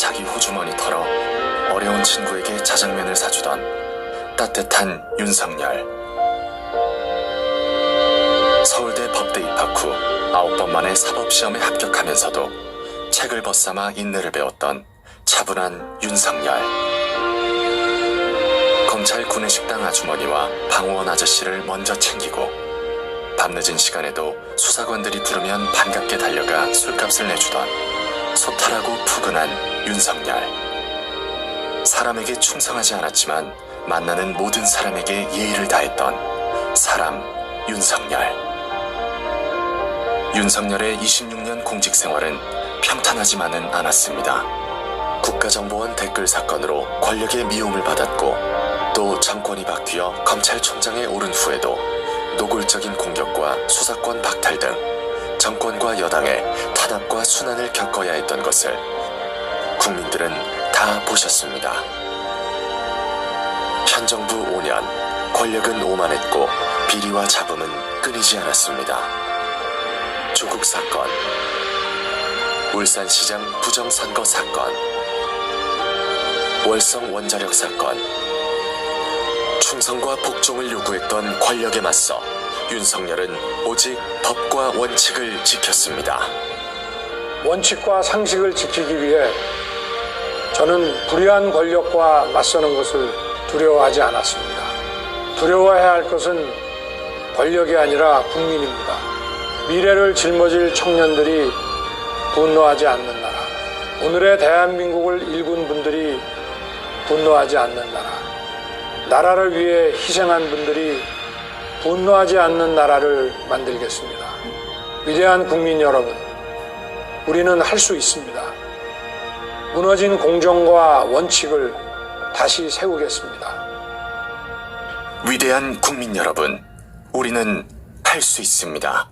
자기 호주머니 털어 어려운 친구에게 자장면을 사주던 따뜻한 윤석열. 서울대 법대 입학 후 아홉 번 만에 사법시험에 합격하면서도 책을 벗삼아 인내를 배웠던 차분한 윤석열. 검찰 구내식당 아주머니와 방호원 아저씨를 먼저 챙기고 밤늦은 시간에도 수사관들이 부르면 반갑게 달려가 술값을 내주던 소탈하고 푸근한 윤석열. 사람에게 충성하지 않았지만 만나는 모든 사람에게 예의를 다했던 사람 윤석열. 윤석열의 26년 공직 생활은 평탄하지만은 않았습니다. 국가정보원 댓글 사건으로 권력의 미움을 받았고 또 정권이 바뀌어 검찰총장에 오른 후에도 노골적인 공격과 수사권 박탈 등 정권과 여당의 탄압과 순환을 겪어야 했던 것을 국민들은 다 보셨습니다. 현 정부 5년 권력은 오만했고 비리와 잡음은 끊이지 않았습니다. 조국 사건, 울산시장 부정선거 사건, 월성 원자력 사건, 충성과 복종을 요구했던 권력에 맞서 윤석열은 오직 법과 원칙을 지켰습니다. 원칙과 상식을 지키기 위해 저는 불의한 권력과 맞서는 것을 두려워하지 않았습니다. 두려워해야 할 것은 권력이 아니라 국민입니다. 미래를 짊어질 청년들이 분노하지 않는 나라. 오늘의 대한민국을 일군 분들이 분노하지 않는 나라. 나라를 위해 희생한 분들이 분노하지 않는 나라를 만들겠습니다. 위대한 국민 여러분, 우리는 할 수 있습니다. 무너진 공정과 원칙을 다시 세우겠습니다. 위대한 국민 여러분, 우리는 할 수 있습니다.